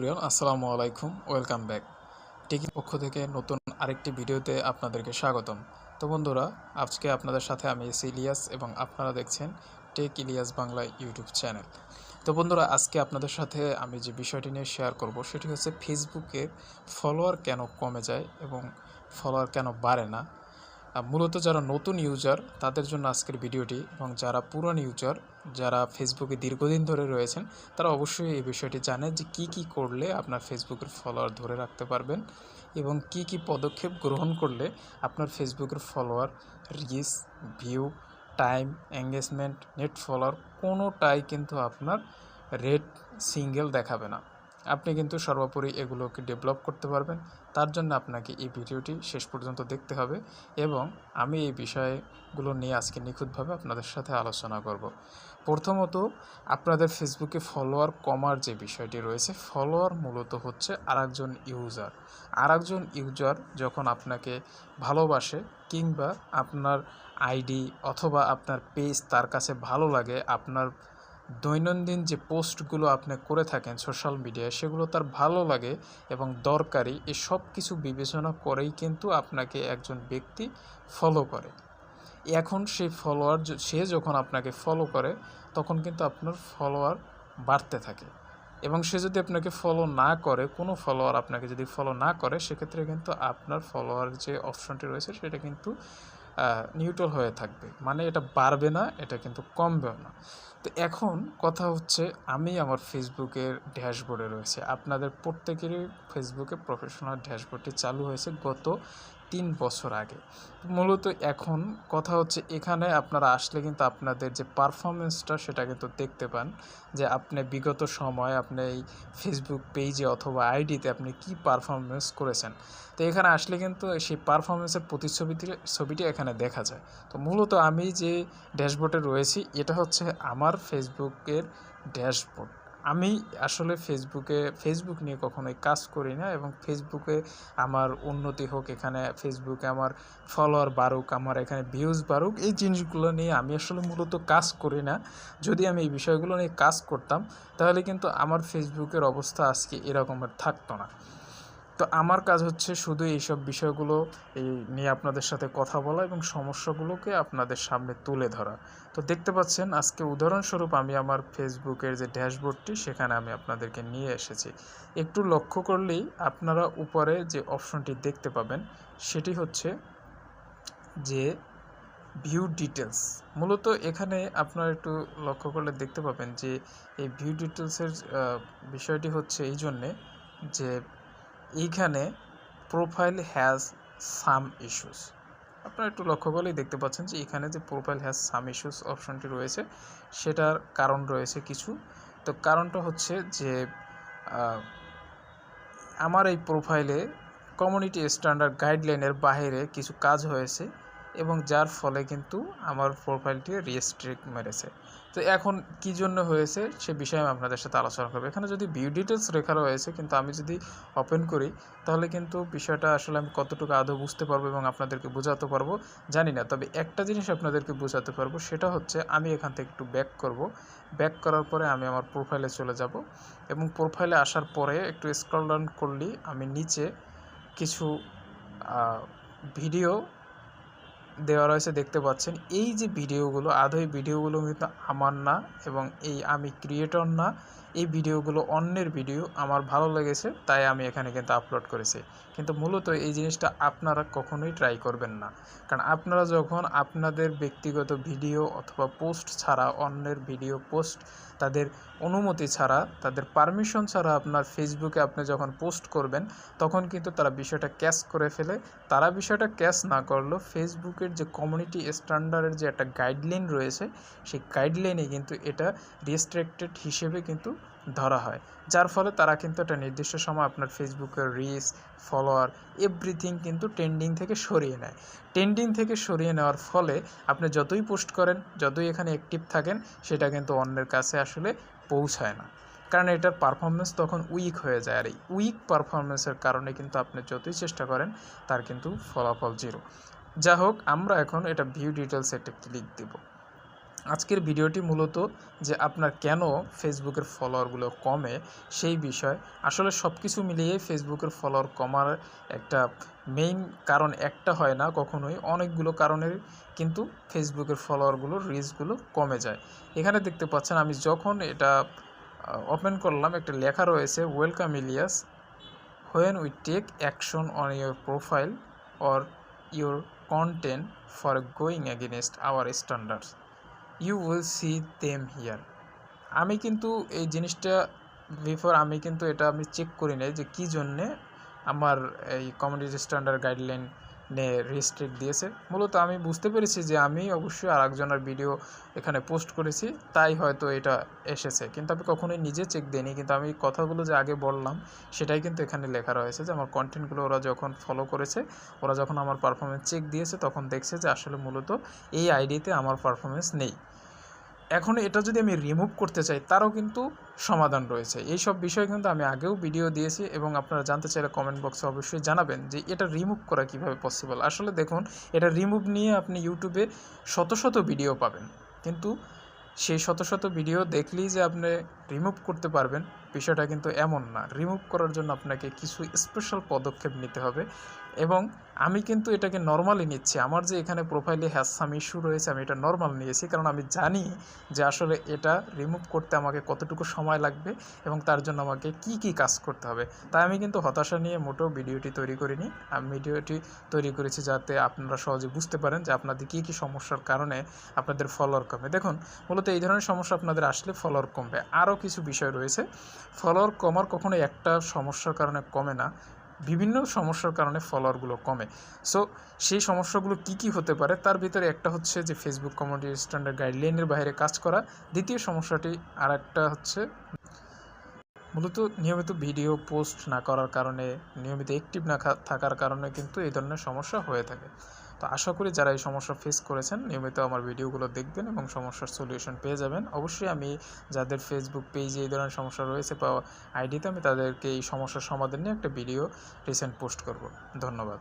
Brian আসসালামু আলাইকুম, welcome back. টেকির পক্ষ থেকে নতুন আরেকটি ভিডিওতে আপনাদেরকে স্বাগতম। তো বন্ধুরা, আজকে আপনাদের সাথে আমি এস ইলিয়াস এবং আপনারা দেখছেন tech Ilias Bangla YouTube channel. তো বন্ধুরা, আজকে আপনাদের সাথে আমি যে বিষয়টি নিয়ে শেয়ার করব, সেটি হচ্ছে ফেসবুকের ফলোয়ার কেন কমে যায় এবং ফলোয়ার কেন বাড়ে না মূলত যারা নতুন ইউজার তাদের জন্য আজকের ভিডিওটি এবং যারা পুরান ইউজার যারা ফেসবুকে দীর্ঘদিন ধরে রয়েছেন, তারা অবশ্যই এই বিষয়টি জানে যে কি কি করলে আপনার ফেসবুকের ফলোয়ার ধরে রাখতে পারবেন এবং কি কি পদক্ষেপ গ্রহণ করলে আপনার ফেসবুকের follower reach view time engagement net follower কোনোটাই কিন্তু আপনার রেড সিঙ্গেল দেখাবে না। আপনি কিন্তু সর্বোপরি এগুলোকে ডেভেলপ করতে পারবেন। তার জন্য আপনাকে এই ভিডিওটি শেষ পর্যন্ত দেখতে হবে এবং আমি এই বিষয়গুলো নিয়ে আজকে নিখুঁতভাবে আপনাদের সাথে আলোচনা করব। প্রথমত, আপনাদের ফেসবুকে ফলোয়ার কমার যে বিষয়টি রয়েছে ফলোয়ার মূলত হচ্ছে আরেকজন ইউজার আরেকজন ইউজার যখন আপনাকে ভালোবাসে কিংবা আপনার আইডি অথবা আপনার পেজ তার কাছে ভালো লাগে, আপনার দৈনন্দিন যে পোস্টগুলো আপনি করে থাকেন সোশ্যাল মিডিয়ায়, সেগুলো তার ভালো লাগে এবং দরকারি। এই সব কিছু বিবেচনা করেই কিন্তু আপনাকে একজন ব্যক্তি ফলো করে। এখন সেই ফলোয়ার সে যখন আপনাকে ফলো করে, তখন কিন্তু আপনার ফলোয়ার বাড়তে থাকে। এবং সে যদি আপনাকে ফলো না করে, কোনো ফলোয়ার আপনাকে যদি ফলো না করে, সেক্ষেত্রে কিন্তু আপনার ফলোয়ার যে অপশনটি রয়েছে, সেটা কিন্তু নিউট্রাল হয়ে থাকবে। মানে এটা বাড়বে না, এটা কিন্তু কমবেও না। তো এখন কথা হচ্ছে, আমি আমার ফেসবুকের ড্যাশবোর্ডে রয়েছে। আপনাদের প্রত্যেকেরই ফেসবুকে প্রফেশনাল ড্যাশবোর্ডটি চালু হয়েছে গত তিন বছর আগে। মূলত এখন কথা হচ্ছে এখানে আপনারা আসলে কিন্তু আপনাদের যে পারফরমেন্সটা সেটা কিন্তু দেখতে পান, যে আপনি বিগত সময় আপনি এই ফেসবুক পেজে অথবা আইডিতে আপনি কি পারফরমেন্স করেছেন। তো এখানে আসলে কিন্তু সেই পারফরমেন্সের প্রতিছবিটি ছবিটি এখানে দেখা যায়। তো মূলত আমি যে ড্যাশবোর্ডে রয়েছি, এটা হচ্ছে আমার ফেসবুকের ড্যাশবোর্ড আমি আসলে ফেসবুকে, ফেসবুক নিয়ে কখনোই কাজ করি না এবং ফেসবুকে আমার উন্নতি হোক, এখানে ফেসবুকে আমার ফলোয়ার বাড়ুক, আমার এখানে ভিউজ বাড়ুক, এই জিনিসগুলো নিয়ে আমি আসলে মূলত কাজ করি না। যদি আমি এই বিষয়গুলো নিয়ে কাজ করতাম, তাহলে কিন্তু আমার ফেসবুকের অবস্থা আজকে এরকমের থাকতো না। তো আমার কাজ হচ্ছে শুধু এইসব বিষয়গুলো, এই নিয়ে আপনাদের সাথে কথা বলা এবং সমস্যাগুলোকে আপনাদের সামনে তুলে ধরা। তো দেখতে পাচ্ছেন, আজকে উদাহরণস্বরূপ আমি আমার ফেসবুকের যে ড্যাশবোর্ডটি, সেখানে আমি আপনাদেরকে নিয়ে এসেছি। একটু লক্ষ্য করলেই আপনারা উপরে যে অপশনটি দেখতে পাবেন, সেটি হচ্ছে যে ভিউ ডিটেলস মূলত এখানে আপনারা একটু লক্ষ্য করলে দেখতে পাবেন যে এই ভিউ ডিটেলসের বিষয়টি হচ্ছে এই জন্যে যে এইখানে প্রোফাইল হ্যাজ সাম ইস্যুস আপনারা একটু লক্ষ্য করলেই দেখতে পাচ্ছেন যে এখানে যে প্রোফাইল হ্যাজ সাম ইস্যুস অপশনটি রয়েছে, সেটার কারণ রয়েছে কিছু। তো কারণটা হচ্ছে যে আমার এই প্রোফাইলে কমিউনিটি স্ট্যান্ডার্ড গাইডলাইনের বাইরে কিছু কাজ হয়েছে। এবং যার ফলে কিন্তু আমার প্রোফাইলটি রেস্ট্রিক্ট মেরেছে। তো এখন কী জন্য হয়েছে সে বিষয়ে আমি আপনাদের সাথে আলোচনা করব। এখানে যদি ভিউ ডিটেলস লেখা রয়েছে, কিন্তু আমি যদি ওপেন করি, তাহলে কিন্তু বিষয়টা আসলে আমি কতটুকু আদৌ বুঝতে পারব এবং আপনাদেরকে বোঝাতে পারব জানি না। তবে একটা জিনিস আপনাদেরকে বোঝাতে পারব, সেটা হচ্ছে আমি এখান থেকে একটু ব্যাক করব। ব্যাক করার পরে আমি আমার প্রোফাইলে চলে যাব এবং প্রোফাইলে আসার পরে একটু স্ক্রল ডাউন করলেই আমি নিচে কিছু ভিডিও দেওয়া রয়েছে, দেখতে পাচ্ছেন। এই যে ভিডিওগুলো এই ভিডিওগুলো কিন্তু আমার না এবং এই আমি ক্রিয়েটর না এই ভিডিওগুলো অন্যের ভিডিও। আমার ভালো লেগেছে, তাই আমি এখানে কিন্তু আপলোড করেছি। কিন্তু মূলত এই জিনিসটা আপনারা কখনোই ট্রাই করবেন না। কারণ আপনারা যখন আপনাদের ব্যক্তিগত ভিডিও অথবা পোস্ট ছাড়া, অন্যের ভিডিও পোস্ট তাদের অনুমতি ছাড়া, তাদের পারমিশন ছাড়া আপনার ফেসবুকে আপনি যখন পোস্ট করবেন, তখন কিন্তু তারা বিষয়টা ক্যাচ করে ফেলে। তারা বিষয়টা ক্যাচ না করলেও ফেসবুকের যে কমিউনিটি স্ট্যান্ডার্ডের যে একটা গাইডলাইন রয়েছে, সেই গাইডলাইনে কিন্তু এটা রেস্ট্রিক্টেড হিসেবে কিন্তু ধরা হয়। যার ফলে তারা কিন্তু একটা নির্দিষ্ট সময় আপনার ফেসবুকের রিচ ফলোয়ার এভরিথিং কিন্তু ট্রেন্ডিং থেকে সরিয়ে নেয়। ট্রেন্ডিং থেকে সরিয়ে নেওয়ার ফলে আপনি যতই পোস্ট করেন, যতই এখানে অ্যাক্টিভ থাকেন, সেটা কিন্তু অন্যের কাছে আসলে পৌঁছায় না। কারণ এটার পারফরমেন্স তখন উইক হয়ে যায় আর এই উইক পারফরমেন্সের কারণে কিন্তু আপনি যতই চেষ্টা করেন, তার কিন্তু ফলাফল জিরো যা হোক আমরা এখন এটা ভিউ ডিটেলস একটা ক্লিক দেব। আজকের ভিডিওটি মূলত যে আপনার কেন ফেসবুকের ফলোয়ারগুলো কমে সেই বিষয়। আসলে সব কিছু মিলিয়ে ফেসবুকের ফলোয়ার কমার একটা মেইন কারণ একটা হয় না কখনোই, অনেকগুলো কারণের কিন্তু ফেসবুকের ফলোয়ারগুলো রিচগুলো কমে যায়। এখানে দেখতে পাচ্ছেন আমি যখন এটা ওপেন করলাম, একটা লেখা রয়েছে welcome Ilias when we take action on your profile or your content for going against our standards you will see them here আমি কিন্তু এই জিনিসটা বিফোর আমি কিন্তু এটা আমি চেক করি নাই যে কী জন্যে আমার এই কমিউনিটি স্ট্যান্ডার্ড গাইডলাইন নে রেস্ট্রিক্ট দিয়েছে। মূলত আমি বুঝতে পেরেছি যে আমি অবশ্যই আর একজনের ভিডিও এখানে পোস্ট করেছি, তাই হয়তো এটা এসেছে। কিন্তু আমি কখনোই নিজে চেক দিইনি, কিন্তু আমি কথাগুলো যে আগে বললাম, সেটাই কিন্তু এখানে লেখা রয়েছে যে আমার কন্টেন্টগুলো ওরা যখন ফলো করেছে, ওরা যখন আমার পারফরমেন্স চেক দিয়েছে, তখন দেখছে যে আসলে মূলত এই আইডিতে আমার পারফরমেন্স নেই। এখন এটা যদি আমি রিমুভ করতে চাই, তারও কিন্তু সমাধান রয়েছে। এই সব বিষয়ে কিন্তু আমি আগেও ভিডিও দিয়েছি এবং আপনারা জানতে চাইলে কমেন্ট বক্সে অবশ্যই জানাবেন যে এটা রিমুভ করা কীভাবে পসিবল আসলে দেখুন, এটা রিমুভ নিয়ে আপনি ইউটিউবে শত শত ভিডিও পাবেন। কিন্তু সেই শত শত ভিডিও দেখলেই যে আপনি রিমুভ করতে পারবেন বিষয়টা কিন্তু এমন না। রিমুভ করার জন্য আপনাকে কিছু স্পেশাল পদক্ষেপ নিতে হবে এবং আমি কিন্তু এটাকে নর্মালি নিচ্ছি। আমার যে এখানে প্রোফাইলে হ্যাসাম ইস্যু রয়েছে, আমি এটা নর্মাল নিয়েছি কারণ আমি জানি যে আসলে এটা রিমুভ করতে আমাকে কতটুকু সময় লাগবে এবং তার জন্য আমাকে কি কি কাজ করতে হবে। তাই আমি কিন্তু হতাশা নিয়ে মোটেও ভিডিওটি তৈরি করিনি। আমি ভিডিওটি তৈরি করেছি যাতে আপনারা সহজে বুঝতে পারেন যে আপনাদের কী কী সমস্যার কারণে আপনাদের ফলোয়ার কমে দেখুন, মূলত এই ধরনের সমস্যা আপনাদের আসলে ফলোয়ার কমবে। আরও কিছু বিষয় রয়েছে। ফলোয়ার কমার কখনো একটা সমস্যার কারণে কমে না, বিভিন্ন সমস্যার কারণে ফলোয়ারগুলো কমে। সো সেই সমস্যাগুলো কি কি হতে পারে তার ভিতরে একটা হচ্ছে যে ফেসবুক কমিউনিটি স্ট্যান্ডার্ড গাইডলাইনের বাইরে কাজ করা। দ্বিতীয় সমস্যাটি আর একটা হচ্ছে মূলত নিয়মিত ভিডিও পোস্ট না করার কারণে, নিয়মিত অ্যাক্টিভ না থাকার কারণে কিন্তু এই ধরনের সমস্যা হয়ে থাকে। তো আশা করি যারা এই সমস্যা ফেস করেছেন, নিয়মিত আমার ভিডিওগুলো দেখবেন এবং সমস্যার সলিউশন পেয়ে যাবেন। অবশ্যই আমি যাদের ফেসবুক পেজে এই ধরনের সমস্যা রয়েছে বা আইডিতে আমি তাদেরকে এই সমস্যার সমাধান নিয়ে একটা ভিডিও রিসেন্ট পোস্ট করব। ধন্যবাদ।